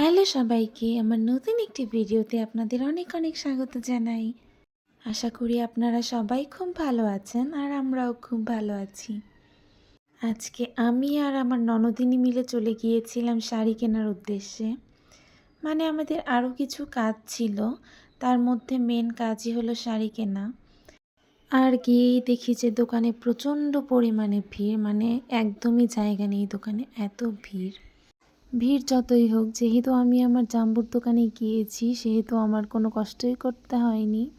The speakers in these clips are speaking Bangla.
হ্যালো সবাইকে, আমার নতুন একটি ভিডিওতে আপনাদের অনেক অনেক স্বাগত জানাই। আশা করি আপনারা সবাই খুব ভালো আছেন আর আমরাও খুব ভালো আছি। আজকে আমি আর আমার ননদিনী মিলে চলে গিয়েছিলাম শাড়ি কেনার উদ্দেশ্যে। মানে আমাদের আরও কিছু কাজ ছিল, তার মধ্যে মেন কাজই হলো শাড়ি কেনা। আর গিয়েই দেখি যে দোকানে প্রচণ্ড পরিমাণে ভিড় মানে একদমই জায়গা নেই দোকানে, এত ভিড়। ভিড় যতই হোক, যেহেতু আমি আমার জাম্বুর দোকানে গিয়েছি, সেহেতু আমার কোনো কষ্টই করতে হয়নি।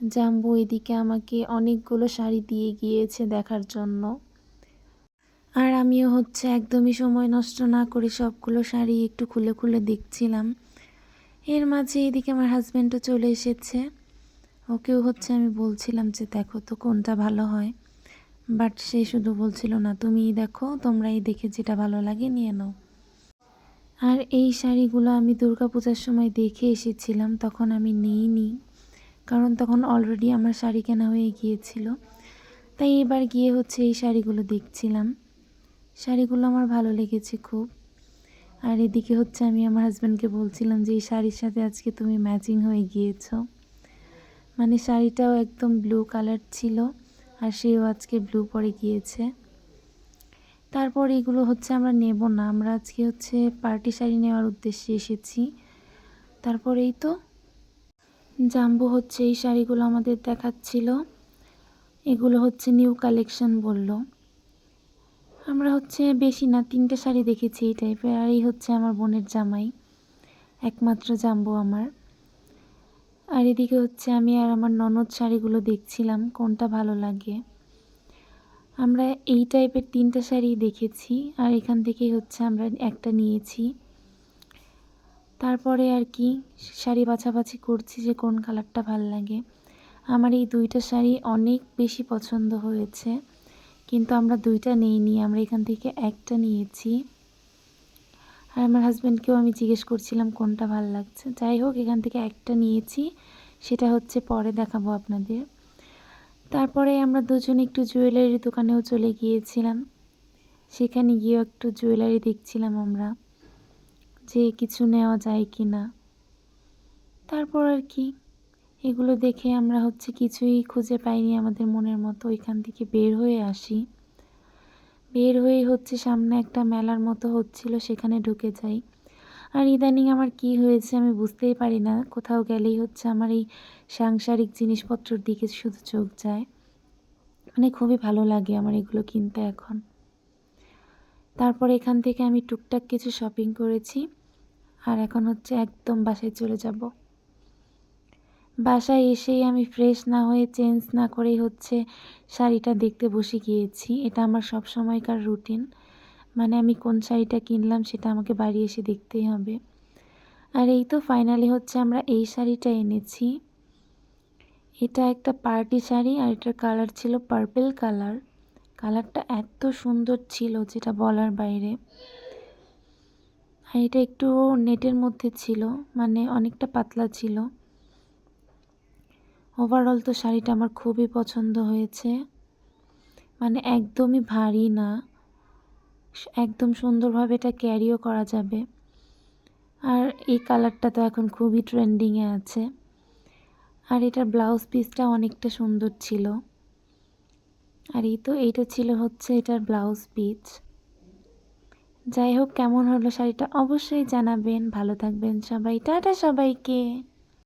জাম্বু এদিকে আমাকে অনেকগুলো শাড়ি দিয়ে গিয়েছে দেখার জন্য। আর আমিও হচ্ছে একদমই সময় নষ্ট না করে সবগুলো শাড়ি একটু খুলে খুলে দেখছিলাম। এর মাঝে এদিকে আমার হাজব্যান্ডও চলে এসেছে। ওকেও হচ্ছে আমি বলছিলাম যে, দেখো তো কোনটা ভালো হয়। বাট সে শুধু বলছিল, না, তুমিই দেখো, তোমরাই দেখে যেটা ভালো লাগে নিয়ে নাও। আর এই শাড়িগুলো আমি দুর্গাপূজার সময় দেখে এসেছিলাম, তখন আমি নিইনি। কারণ তখন অলরেডি আমার শাড়ি কেনা হয়ে গিয়েছিল। তাই এবার গিয়ে হচ্ছে এই শাড়িগুলো দেখছিলাম। শাড়িগুলো আমার ভালো লেগেছে খুব। আর এদিকে হচ্ছে আমি আমার হাজব্যান্ডকে বলছিলাম যে, এই শাড়ির সাথে আজকে তুমি ম্যাচিং হয়ে গিয়েছো। মানে শাড়িটাও একদম ব্লু কালার ছিল, আর সেও আজকে ব্লু পরে গিয়েছে। তারপর এগুলো হচ্ছে আমরা নেব না। আমরা আজকে হচ্ছে পার্টি শাড়ি নেওয়ার উদ্দেশ্যে এসেছি। তারপর এই তো জাম্বু হচ্ছে এই শাড়িগুলো আমাদের দেখাচ্ছিল। এগুলো হচ্ছে নিউ কালেকশন বলল। আমরা হচ্ছে বেশি না, তিনটে শাড়ি দেখেছি এই টাইপের আর এই হচ্ছে আমার বোনের জামাই, একমাত্র জাম্বু আমার। আর এদিকে হচ্ছে আমি আর আমার ননদ শাড়িগুলো দেখছিলাম, কোনটা ভালো লাগে। আমরা এই টাইপের তিনটা শাড়ি দেখেছি, আর এখান থেকেই হচ্ছে আমরা একটা নিয়েছি। তারপরে আর কি শাড়ি বাছাবাছি করছি যে কোন কালারটা ভালো লাগে। আমার এই দুইটা শাড়ি অনেক বেশি পছন্দ হয়েছে, কিন্তু আমরা দুইটা নেইনি, আমরা এখান থেকে একটা নিয়েছি। আর আমার হাজব্যান্ডকেও আমি জিজ্ঞেস করছিলাম কোনটা ভালো লাগছে। যাই হোক, এখান থেকে একটা নিয়েছি, সেটা হচ্ছে পরে দেখাবো আপনাদের। তারপরে আমরা দুজন একটু জুয়েলারি দোকানেও চলে গিয়েছিলাম। সেখানে গিয়েও একটু জুয়েলারি দেখছিলাম আমরা, যে কিছু নেওয়া যায় কি না তারপর আর কি, এগুলো দেখে আমরা হচ্ছে কিছুই খুঁজে পাইনি আমাদের মনের মতো, ওইখান থেকে বের হয়ে আসি। বের হয়ে হচ্ছে সামনে একটা মেলার মতো হচ্ছিল, সেখানে ঢুকে যাই। আর ইদানিং আমার কি হয়েছে আমি বুঝতেই পারি না। কোথাও গেলেই হচ্ছে আমার এই সাংসারিক জিনিসপত্রর দিকে শুধু চোখ যায়। মানে খুবই ভালো লাগে আমার এগুলো কিনতে এখন। তারপর এখান থেকে আমি টুকটাক কিছু শপিং করেছি আর এখন হচ্ছে একদম বাসায় চলে যাব। বাসায় এসেই আমি ফ্রেশ না হয়ে চেঞ্জ না করেই হচ্ছে শাড়িটা দেখতে বসে গিয়েছি। এটা আমার সব সময়কার রুটিন মানে আমি কোন শাড়িটা কিনলাম সেটা আমাকে বাড়ি এসে দেখতেই হবে। আর এই তো ফাইনালি হচ্ছে আমরা এই শাড়িটা এনেছি। এটা একটা পার্টি শাড়ি আর এটার কালার ছিল পার্পেল কালার কালারটা এত সুন্দর ছিল যেটা বলার বাইরে। আর এটা একটু নেটের মধ্যে ছিল মানে অনেকটা পাতলা ছিল। ওভারঅল তো শাড়িটা আমার খুবই পছন্দ হয়েছে। মানে একদমই ভারী না। একদম সুন্দরভাবে এটা ক্যারিও করা যাবে। আর এই কালারটা তো এখন খুবই ট্রেন্ডিংয়ে আছে। আর এটার ব্লাউজ পিসটা অনেকটা সুন্দর ছিল। আর এই তো, এইটা ছিল হচ্ছে এটার ব্লাউজ পিস যাই হোক, কেমন হলো শাড়িটা অবশ্যই জানাবেন। ভালো থাকবেন সবাই। টাটা সবাইকে।